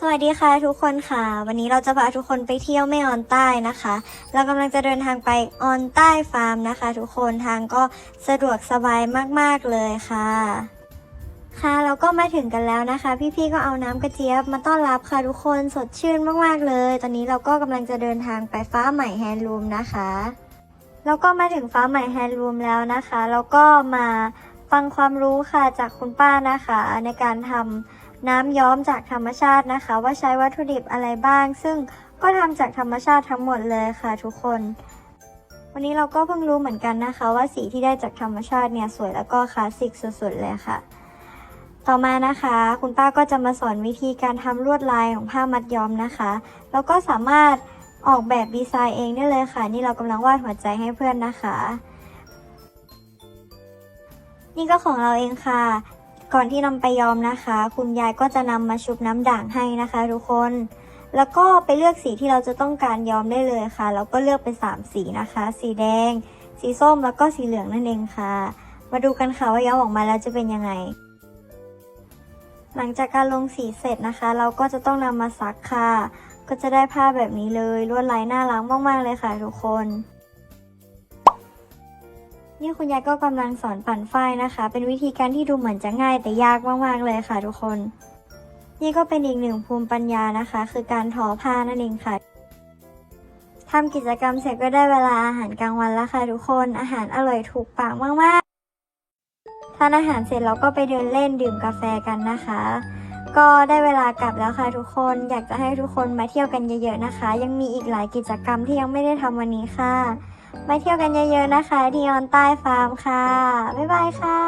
สวัสดีค่ะทุกคนค่ะ วันนี้เราจะพาทุกคนไปเที่ยวแม่ออนใต้นะคะ เรากำลังจะเดินทางไปออนใต้ฟาร์มนะคะ ทุกคนทางก็สะดวกสบายมากๆเลยค่ะ ค่ะเราก็มาถึงกันแล้วนะคะ พี่ๆก็เอาน้ำกระเจี๊ยบมาต้อนรับค่ะทุกคนสดชื่นมากๆเลย ตอนนี้เราก็กำลังจะเดินทางไปฟ้าใหม่แฮนด์ลูมนะคะแล้วก็มาถึงฟ้าใหม่แฮนด์ลูมแล้วนะคะ แล้วก็มา ฟังความรู้ค่ะจากคุณป้านะคะ ในการทำน้ำย้อมจากธรรมชาตินะคะ ว่าใช้วัตถุดิบอะไรบ้าง ซึ่งก็ทำจากธรรมชาติทั้งหมดเลยค่ะทุกคน วันนี้เราก็เพิ่งรู้เหมือนกันนะคะ ว่าสีที่ได้จากธรรมชาติเนี่ยสวยแล้วก็คลาสสิกสุดๆเลยค่ะ ต่อมานะคะ คุณป้าก็จะมาสอนวิธีการทำลวดลายของผ้ามัดย้อมนะคะ แล้วก็สามารถออกแบบดีไซน์เองได้เลยค่ะ นี่เรากำลังวาดหัวใจให้เพื่อนนะคะ นี่ก็ของเราเองค่ะ ก่อนที่นำไปย้อมนะคะ คุณยายก็จะนำมาชุบน้ำด่างให้นะคะ ทุกคน แล้วก็ไปเลือกสีที่เราจะต้องการย้อมได้เลยค่ะ แล้วก็เลือกเป็นสามสีนะคะ สีแดง สีส้มแล้วก็สีเหลืองนั่นเองค่ะ มาดูกันค่ะว่าย้อมออกมาแล้วจะเป็นยังไงหลังจากการลงสีเสร็จนะคะ เราก็จะต้องนำมาซักค่ะ ก็จะได้ผ้าแบบนี้เลยลวดลายน่ารักมาก ๆ เลยค่ะทุกคน นี่คุณยายก็กำลังสอนปั่นฝ้ายนะคะ เป็นวิธีการที่ดูเหมือนจะง่ายแต่ยากมากๆเลยค่ะทุกคน นี่ก็เป็นอีกหนึ่งภูมิปัญญานะคะ คือการทอผ้านั่นเองค่ะทำกิจกรรมเสร็จก็ได้เวลาอาหารกลางวันแล้วค่ะทุกคนอาหารอร่อยถูกปากมากๆทานอาหารเสร็จเราก็ไปเดินเล่นดื่มกาแฟกันนะคะ ก็ได้เวลากลับแล้วค่ะทุกคนอยากจะให้ทุกคนมาเที่ยวกันเยอะๆนะคะ ยังมีอีกหลายกิจกรรมที่ยังไม่ได้ทำวันนี้ค่ะ มาเที่ยวกันเยอะๆนะคะที่ออนใต้ฟาร์มค่ะ บ๊ายบายค่ะ